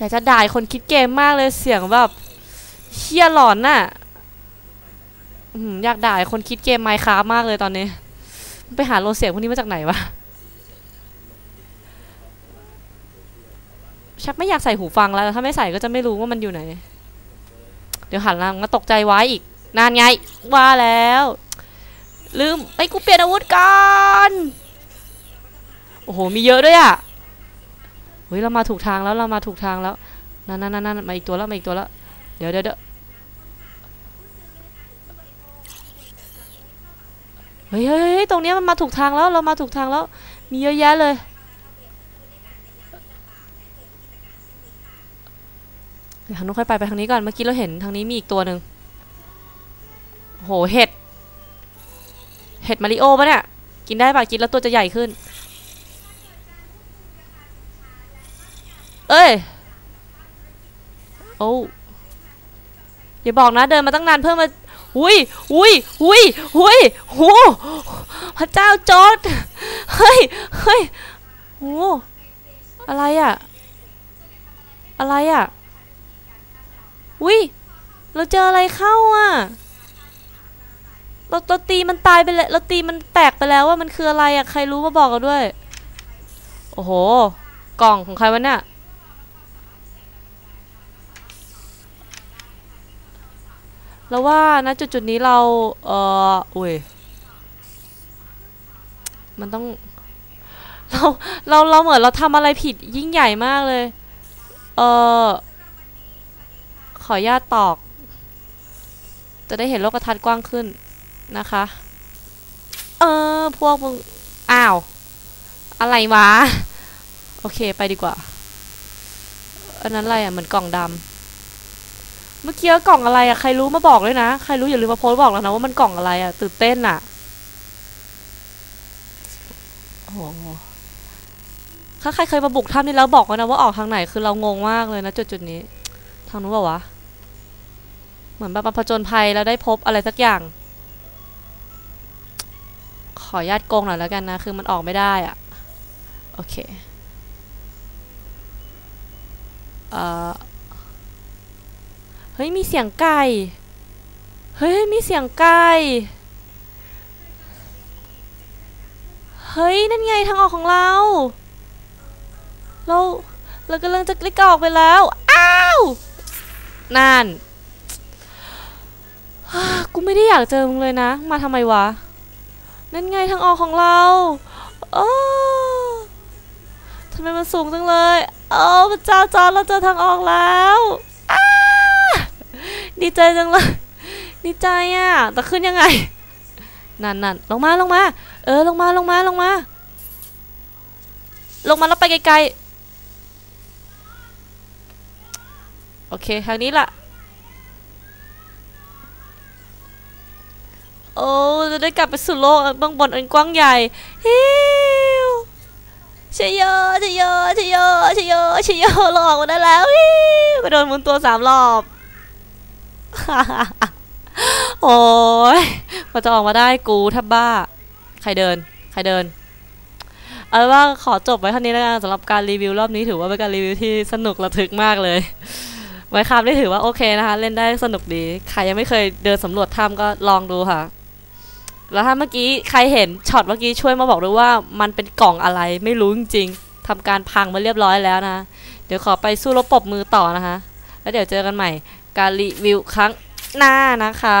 อยากจะด่าคนคิดเกมมากเลยเสียงแบบเชี่ยหลอนน่ะอยากด่าคนคิดเกมไมค์คราฟมากเลยตอนนี้ ไปหาโลเสียงพวกนี้มาจากไหนวะ ชักไม่อยากใส่หูฟังแล้ว ถ้าไม่ใส่ก็จะไม่รู้ว่ามันอยู่ไหน เดี๋ยวหันหลังมาตกใจไว้อีก นานไง ว่าแล้ว ลืมไอ้กูเปลี่ยนอาวุธก่อน โอ้โห มีเยอะด้วยอะ เฮ้ยเรามาถูกทางแล้วเรามาถูกทางแล้วนั่นนั่นนั่นมาอีกตัวแล้วมาอีกตัวแล้วเดี๋ยวเดี๋ยวเดี๋ยวเฮ้ยเฮ้ยตรงนี้มันมาถูกทางแล้วเรามาถูกทางแล้ว มีเยอะแยะเลยเดี๋ยวทางนู้นค่อยไปไปทางนี้ก่อนเมื่อกี้เราเห็นทางนี้มีอีกตัวหนึ่งโหเห็ด เห็ดมาริโอปะเนี่ย กินได้ปะกินแล้วตัวจะใหญ่ขึ้น เอ้ย โอ้อย่าบอกนะเดินมาตั้งนานเพื่อมาอุ้ยอุ้ยอุ้ยอุ้ยโหพระเจ้าจอดเฮ้ยเฮ้ยโหอะไรอะอะไรอะอุ้ยเราเจออะไรเข้าอะเราเราตีมันตายไปแล้วเราตีมันแตกไปแล้วว่ามันคืออะไรอะใครรู้มาบอกกันด้วย โอ้โห กล่องของใครวะเนี่ย แล้วว่านะจุดจุดนี้เรา เอออุ้ย มันต้อง เรา เรา เราเหมือนเราทำอะไรผิดยิ่งใหญ่มากเลย เออขออนุญาตตอก จะได้เห็นโลกทัศน์กว้างขึ้นนะคะ เออ พวกมึง อ้าว อะไรวะ โอเค ไปดีกว่า อันนั้นอะไรอะ เหมือนกล่องดำ เมื่อกี้กล่องอะไรอะใครรู้มาบอกเลยนะ ใครรู้อย่าลืมมาโพสบอกแล้วนะว่ามันกล่องอะไรอะตื่นเต้นอะโอ้โหถ้าใครเคยมาบุกถ้ำนี่แล้วบอกไว้นะว่าออกทางไหนคือเรางงมากเลยนะจุดจุดนี้ ทางนู้นเปล่าวะ เหมือนแบบมาผจญภัยแล้วได้พบอะไรสักอย่าง ขอญาตโกงหน่อยแล้วกันนะ คือมันออกไม่ได้อะโอเค เอ่อ เฮ้ยมีเสียงไก่ เฮ้ยมีเสียงไก่ เฮ้ยนั่นไงทางออกของเรา เราเรากำลังจะคลิกออกไปแล้ว อ้าวนั่นกูไม่ได้อยากเจอมึงเลยนะ มาทำไมวะ นั่นไงทางออกของเราโอ้ทำไมมันสูงจังเลย โอ้พระเจ้าจอเราเจอทางออกแล้ว ดีใจจังเลย ดีใจอะแต่ขึ้นยังไง นั่นนั่นลงมาลงมา เออลงมาลงมาลงมา ลงมาแล้วไปไกลๆ โอเคทางนี้ล่ะ โอ้จะได้กลับไปสู่โลกเบื้องบนอันกว้างใหญ่ฮิวชยโยชยโยชยโยชยโยชโยหลอกมาได้แล้วฮิวไปโดนมุนตัวสามรอบ โอ้ยกว่าจะออกมาได้กูทับบ้า ใครเดิน ใครเดิน เอาว่าขอจบไว้เท่านี้แล้วกันสำหรับการรีวิวรอบนี้ถือว่าเป็นการรีวิวที่สนุกระทึกมากเลย ไว้คำได้ถือว่าโอเคนะคะ เล่นได้สนุกดี ใครยังไม่เคยเดินสำรวจถ้ำก็ลองดูค่ะ แล้วถ้าเมื่อกี้ใครเห็นช็อตเมื่อกี้ช่วยมาบอกด้วยว่ามันเป็นกล่องอะไรไม่รู้จริงๆทำการพังมาเรียบร้อยแล้วนะ เดี๋ยวขอไปสู้รบปรบมือต่อนะคะ แล้วเดี๋ยวเจอกันใหม่ การรีวิวครั้งหน้านะคะ